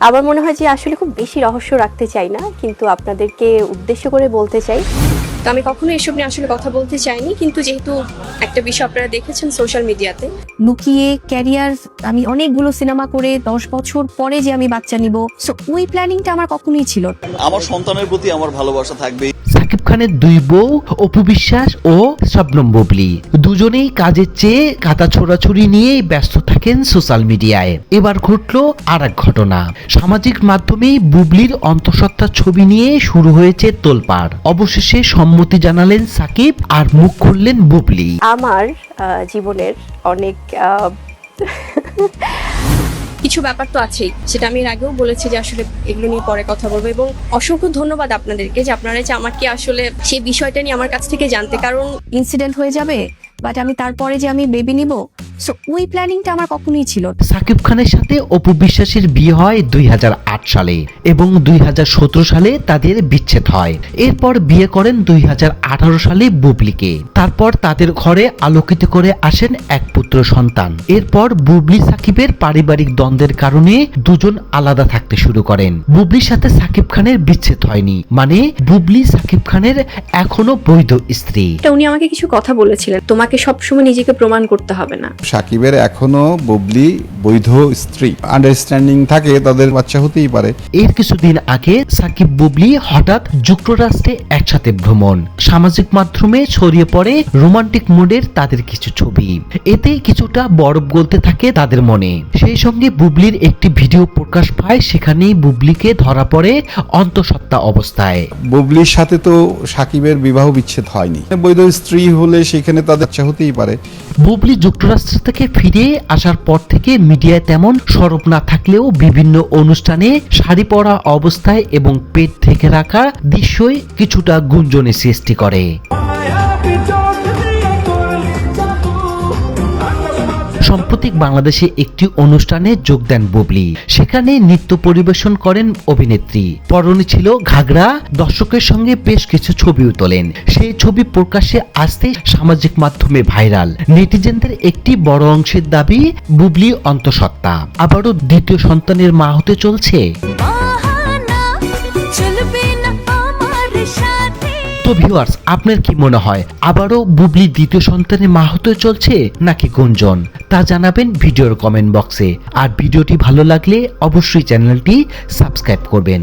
আমার মনে হয় যে আসলে খুব বেশি রহস্য রাখতে চাই না কিন্তু আপনাদেরকে উদ্দেশ্য করে বলতে চাই। তো আমি কখনো এসব নিয়ে আসলে কথা বলতে চাইনি কিন্তু যেহেতু একটা বিষয় আপনারা দেখেছেন সোশ্যাল মিডিয়াতে। লুকিয়ে ক্যারিয়ার আমি অনেকগুলো সিনেমা করে দশ বছর পরে যে আমি বাচ্চা নিব সো ওই প্ল্যানিংটা আমার কখনোই ছিল আমার সন্তানের প্রতি আমার ভালোবাসা থাকবে সাকিব খানের দুই বউ, অপু বিশ্বাস ও শবনম বুবলি। দুজনেই কাজের চেয়ে কাতা ছোড়াছুড়ি নিয়েই ব্যস্ত থাকেন সোশ্যাল মিডিয়ায়। এবার ঘটলো আর এক ঘটনা। সামাজিক মাধ্যমেই বুবলির অন্তঃসত্ত্বা ছবি নিয়ে শুরু হয়েছে তোলপাড়। অবশেষে সম্মতি জানালেন সাকিব আর মুখ খুললেন বুবলি। আমার জীবনের অনেক কিছু ব্যাপার তো আছেই। সেটা আমি এর আগেও বলেছি যে আসলে এগুলো নিয়ে পরে কথা বলব এবং অসংখ্য ধন্যবাদ আপনাদেরকে যে আপনারা যে আমাকে আসলে সেই বিষয়টা নিয়ে আমার কাছ থেকে জানতে। কারণ ইনসিডেন্ট হয়ে যাবে বাট আমি তারপরে যে আমি বেবি নিব সো ওই প্ল্যানিংটা আমার কখনোই ছিল না। সাকিব খানের সাথে অপু বিশ্বাসের বিয়ে হয় দুই হাজার আট সালে এবং দুই হাজার সতেরো সালে তাদের বিচ্ছেদ হয়। এরপর বিয়ে করেন দুই সালে বুবলিকে। তারপর তাদের ঘরে আলোকিত করে আসেন এক পুত্র সন্তান। এরপর বুবলি সাকিবের পারিবারিক দ্বন্দ্বের কারণে দুজন আলাদা থাকতে শুরু করেন। বুবলির সাথে সাকিব খানের বিচ্ছেদ হয়নি। মানে বুবলি সাকিব খানের এখনও বৈধ স্ত্রী। এটা উনি আমাকে কিছু কথা বলেছিলেন। তোমাকে সবসময় নিজেকে প্রমাণ করতে হবে না। সাকিবের এখনও বুবলি বৈধ স্ত্রী। আন্ডারস্ট্যান্ডিং থাকে তাদের বাচ্চা হতেই পারে। এর কিছুদিন আগে সাকিব বুবলি হঠাৎ যুক্তরাষ্ট্রে একসাথে ভ্রমণ। সামাজিক মাধ্যমে ছড়িয়ে পড়ে রোমান্টিক মুডের তাদের কিছু ছবি। এতে কিছুটা বরফ গলতে থাকে তাদের মনে। সেই সঙ্গে বুবলির একটি ভিডিও প্রকাশ পায় সেখানেই বুবলিকে ধরা পড়ে অন্তঃসত্ত্বা অবস্থায়। বুবলির সাথে তো সাকিবের বিবাহ বিচ্ছেদ হয়নি। বৈধ স্ত্রী হলে সেখানে তাদের বাচ্চা হতেই পারে। বুবলি যুক্তরাষ্ট্র থেকে ফিরে আসার পর থেকে মিডিয়ায় তেমন সরব না থাকলেও বিভিন্ন অনুষ্ঠানে শাড়ি পরা অবস্থায় এবং পেট থেকে রাখা দৃশ্যই কিছুটা গুঞ্জনের সৃষ্টি করে। সাম্প্রতিক বাংলাদেশে একটি অনুষ্ঠানে যোগ দেন বুবলি। সেখানে নৃত্য পরিবেশন করেন অভিনেত্রী। পরনে ছিল ঘাগরা, দর্শকের সঙ্গে বেশ কিছু ছবিও তোলেন। সেই ছবি প্রকাশ্যে আসতে সামাজিক মাধ্যমে ভাইরাল। নেটিজেনদের একটি বড় অংশের দাবি, বুবলি অন্তঃসত্ত্বা। আবারও দ্বিতীয় সন্তানের মা হতে চলছে। তো ভিউয়ার্স আপনার কি মনে হয়? আবারও বুবলি দ্বিতীয় সন্তানের মা হতে চলছে নাকি গুঞ্জন? তা জানাবেন ভিডিওর কমেন্ট বক্সে আর ভিডিওটি ভালো লাগলে অবশ্যই চ্যানেলটি সাবস্ক্রাইব করবেন।